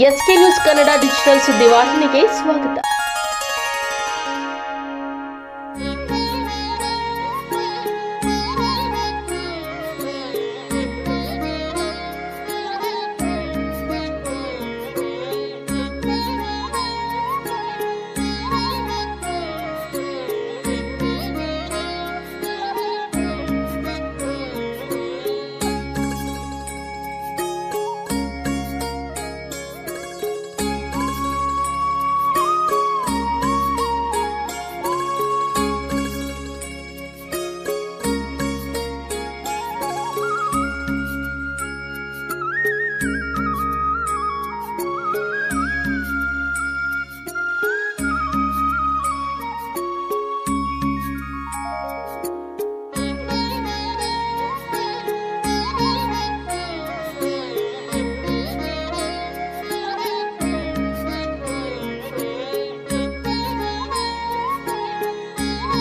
S K news Kannada digital ಸುದ್ದಿವಾಹಿನಿಗೆ ಸ್ವಾಗತ.